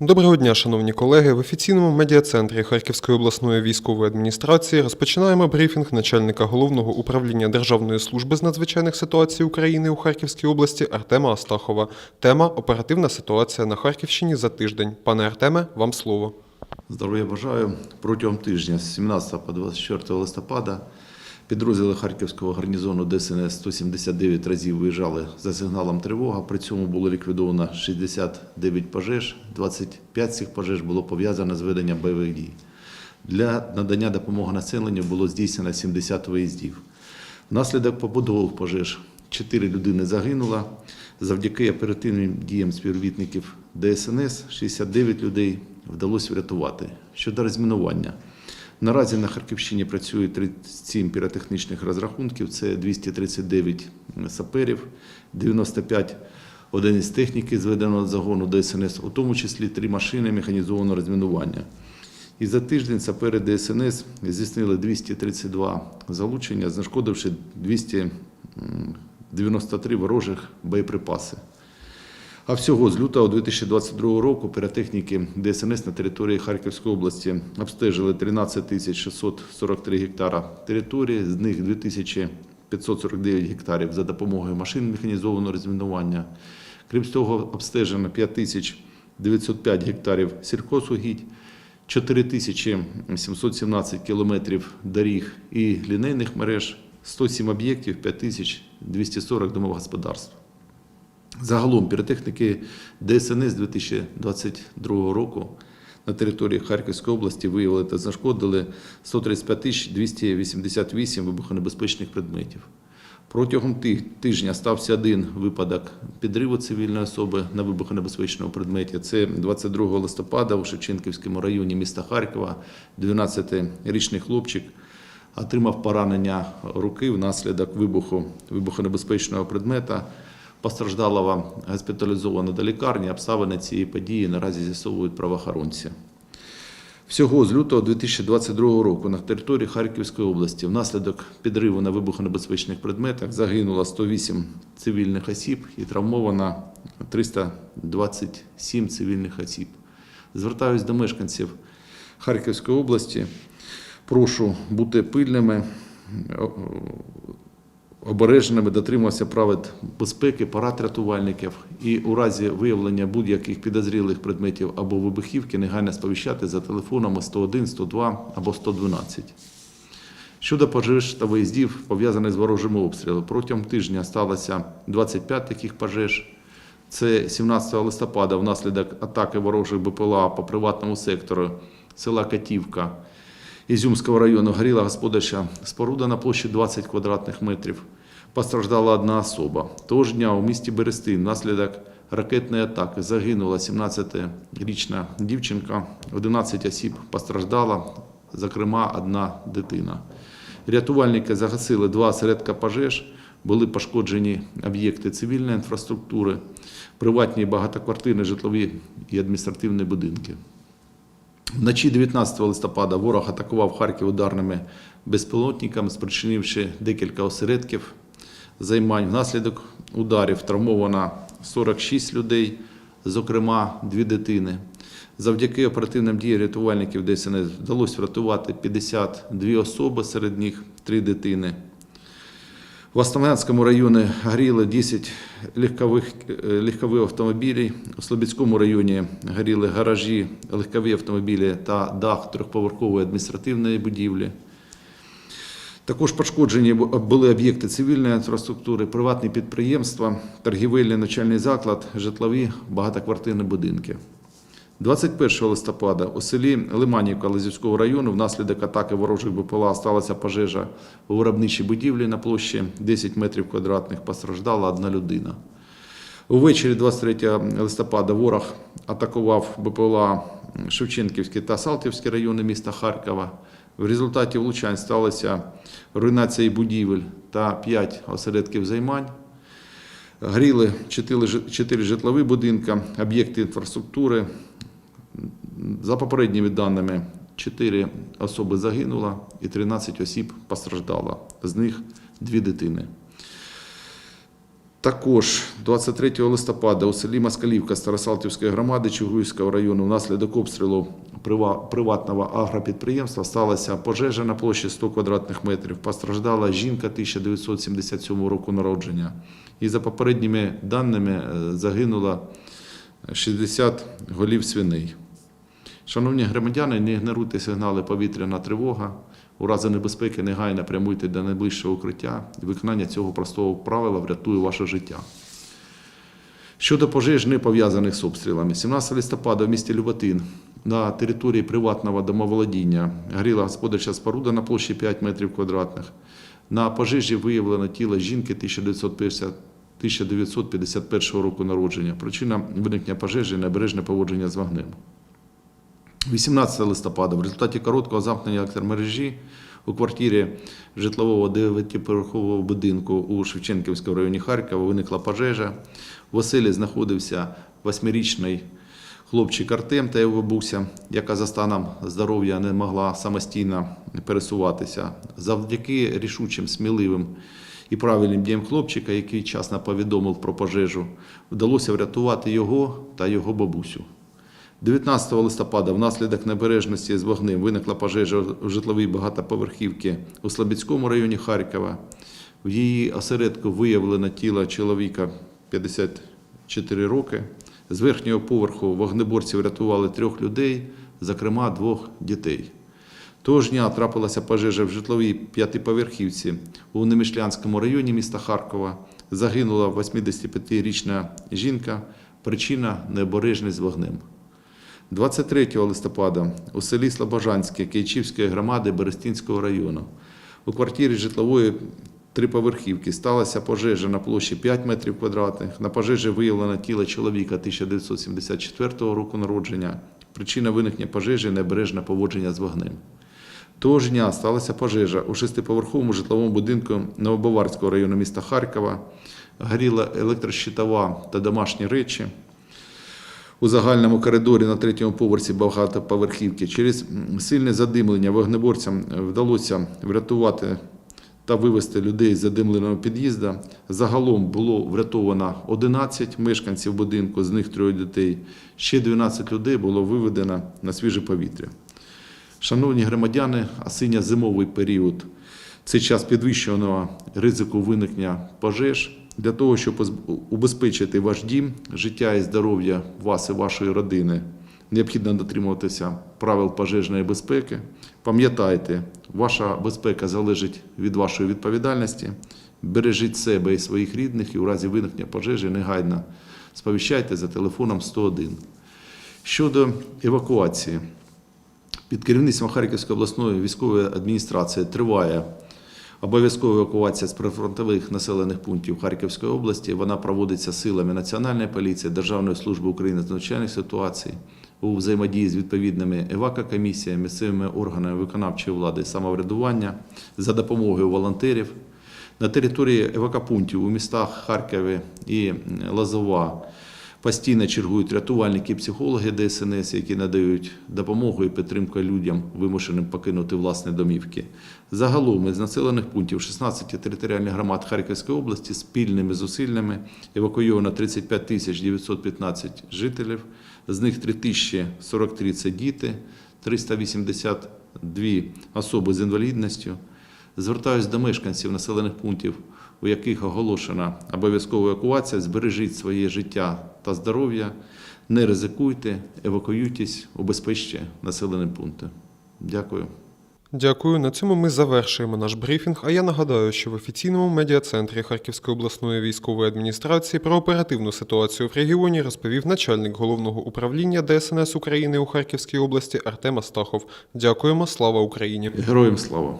Доброго дня, шановні колеги. В офіційному медіа-центрі Харківської обласної військової адміністрації розпочинаємо брифінг начальника головного управління Державної служби з надзвичайних ситуацій України у Харківській області Артема Астахова. Тема оперативна ситуація на Харківщині за тиждень. Пане Артеме, вам слово. Здоров'я бажаю. Протягом тижня з 17 по 24 листопада підрозділи Харківського гарнізону ДСНС 179 разів виїжджали за сигналом тривога. При цьому було ліквідовано 69 пожеж. 25 цих пожеж було пов'язано з веденням бойових дій. Для надання допомоги населенню було здійснено 70 виїздів. Внаслідок побудових пожеж 4 людини загинуло. Завдяки оперативним діям співробітників ДСНС 69 людей вдалося врятувати. Щодо розмінування. Наразі на Харківщині працює 37 піротехнічних розрахунків, це 239 саперів, 95 одиниць техніки зведеного загону ДСНС, у тому числі три машини механізованого розмінування. І за тиждень сапери ДСНС здійснили 232 залучення, знешкодивши 293 ворожих боєприпаси. А всього з лютого 2022 року піротехніки ДСНС на території Харківської області обстежили 13 тисяч 643 гектара території, з них 2549 гектарів за допомогою машин механізованого розмінування. Крім цього, обстежено 5905 гектарів сільхозугідь, 4717 кілометрів доріг і лінейних мереж, 107 об'єктів, 5240 домогосподарств. Загалом піротехніки ДСНС 2022 року на території Харківської області виявили та знешкодили 135 тисяч 288 вибухонебезпечних предметів. Протягом тижня стався один випадок підриву цивільної особи на вибухонебезпечному предметі. Це 22 листопада у Шевченківському районі міста Харкова 12-річний хлопчик отримав поранення руки внаслідок вибуху вибухонебезпечного предмета. Постраждалого госпіталізовано до лікарні. Обставини цієї події наразі з'ясовують правоохоронці. Всього з лютого 2022 року на території Харківської області внаслідок підриву на вибухонебезпечних предметах загинуло 108 цивільних осіб і травмовано 327 цивільних осіб. Звертаюсь до мешканців Харківської області. Прошу бути пильними, обережними, дотримуватися правил безпеки, парад рятувальників і у разі виявлення будь-яких підозрілих предметів або вибухівки негайно сповіщати за телефонами 101, 102 або 112. Щодо пожеж та виїздів, пов'язаних з ворожими обстрілами, протягом тижня сталося 25 таких пожеж. Це 17 листопада внаслідок атаки ворожих БПЛА по приватному сектору села Катівка Ізюмського району горіла господарча споруда на площі 20 квадратних метрів. Постраждала одна особа. Того ж дня у місті Берестин внаслідок ракетної атаки загинула 17-річна дівчинка, 11 осіб постраждала, зокрема одна дитина. Рятувальники загасили два осередка пожеж, були пошкоджені об'єкти цивільної інфраструктури, приватні багатоквартирні житлові і адміністративні будинки. Вночі 19 листопада ворог атакував Харків ударними безпілотниками, спричинивши декілька осередків займань. Внаслідок ударів травмовано 46 людей, зокрема дві дитини. Завдяки оперативним діям рятувальників ДСНС вдалося врятувати 52 особи, серед них 3 дитини. В Основнянському районі горіли 10 легкових, е, легкових автомобілів. У Слобідському районі горіли гаражі, легкові автомобілі та дах трьохповерхової адміністративної будівлі. Також пошкоджені були об'єкти цивільної інфраструктури, приватні підприємства, торгівельний навчальний заклад, житлові багатоквартирні будинки. 21 листопада у селі Лиманівка Лизівського району внаслідок атаки ворожих БПЛА сталася пожежа у виробничій будівлі на площі 10 метрів квадратних. Постраждала одна людина. Увечері 23 листопада ворог атакував БПЛА Шевченківський та Салтівський райони міста Харкова. В результаті влучань сталася руйнація будівель та 5 осередків займань. Горіли 4 житлові будинки, об'єкти інфраструктури. За попередніми даними, 4 особи загинуло і 13 осіб постраждало, з них 2 дитини. Також 23 листопада у селі Москалівка Старосалтівської громади Чугуївського району внаслідок обстрілу приватного агропідприємства сталася пожежа на площі 100 квадратних метрів. Постраждала жінка 1977 року народження. І за попередніми даними е, загинуло 60 голів свиней. Шановні громадяни, не ігноруйте сигнали повітряна тривога. У разі небезпеки негайно прямуйте до найближчого укриття. Виконання цього простого правила врятує ваше життя. Щодо пожеж, не пов'язаних з обстрілами, 17 листопада в місті Люботин на території приватного домоволодіння горіла господарча споруда на площі 5 метрів квадратних. На пожежі виявлено тіло жінки 1950 1951 року народження. Причина виникнення пожежі небережне поводження з вогнем. 18 листопада в результаті короткого замкнення електромережі у квартирі житлового дев'ятиповерхового будинку у Шевченківському районі Харкова виникла пожежа. В оселі знаходився восьмирічний хлопчик Артем та його бабуся, яка за станом здоров'я не могла самостійно пересуватися. Завдяки рішучим, сміливим і правильним діям хлопчика, який вчасно повідомив про пожежу, вдалося врятувати його та його бабусю. 19 листопада внаслідок небережності з вогнем виникла пожежа в житловій багатоповерхівці у Слобідському районі Харкова. В її осередку виявлено тіло чоловіка 54 роки. З верхнього поверху вогнеборці врятували трьох людей, зокрема двох дітей. Того ж дня трапилася пожежа в житловій п'ятиповерхівці у Немишлянському районі міста Харкова. Загинула 85-річна жінка. Причина необережність вогнем. 23 листопада у селі Слобожанське Київської громади Берестинського району у квартирі житлової триповерхівки сталася пожежа на площі 5 метрів квадратних. На пожежі виявлено тіло чоловіка 1974 року народження. Причина виникнення пожежі небережне поводження з вогнем. Того ж дня сталася пожежа у шестиповерховому житловому будинку Новобаварського району міста Харкова. Горіла електрощитова та домашні речі у загальному коридорі на третьому поверсі багатоповерхівки. Через сильне задимлення вогнеборцям вдалося врятувати та вивезти людей з задимленого під'їзду. Загалом було врятовано 11 мешканців будинку, з них троє дітей. Ще 12 людей було виведено на свіже повітря. Шановні громадяни, осінньо-зимовий період це час підвищеного ризику виникнення пожеж. Для того, щоб убезпечити ваш дім, життя і здоров'я вас і вашої родини, необхідно дотримуватися правил пожежної безпеки. Пам'ятайте, ваша безпека залежить від вашої відповідальності. Бережіть себе і своїх рідних і у разі виникнення пожежі негайно сповіщайте за телефоном 101. Щодо евакуації, під керівництвом Харківської обласної військової адміністрації триває обов'язкова евакуація з прифронтових населених пунктів Харківської області. Вона проводиться силами Національної поліції, Державної служби України з надзвичайних ситуацій у взаємодії з відповідними евакокомісіями, місцевими органами виконавчої влади і самоврядування за допомогою волонтерів. На території евакопунктів у містах Харкові і Лазова Постійно чергують рятувальники психологи ДСНС, які надають допомогу і підтримку людям, вимушеним покинути власні домівки. Загалом із населених пунктів 16 територіальних громад Харківської області спільними зусиллями евакуйовано 35 тисяч 915 жителів, з них 3043 – це діти, 382 особи з інвалідністю. Звертаюсь до мешканців населених пунктів, у яких оголошена обов'язкова евакуація. Збережіть своє життя та здоров'я, не ризикуйте, евакуюйтесь, убезпечте населені пункти. Дякую. Дякую. На цьому ми завершуємо наш брифінг. А я нагадаю, що в офіційному медіа-центрі Харківської обласної військової адміністрації про оперативну ситуацію в регіоні розповів начальник головного управління ДСНС України у Харківській області Артем Астахов. Дякуємо. Слава Україні! Героям слава!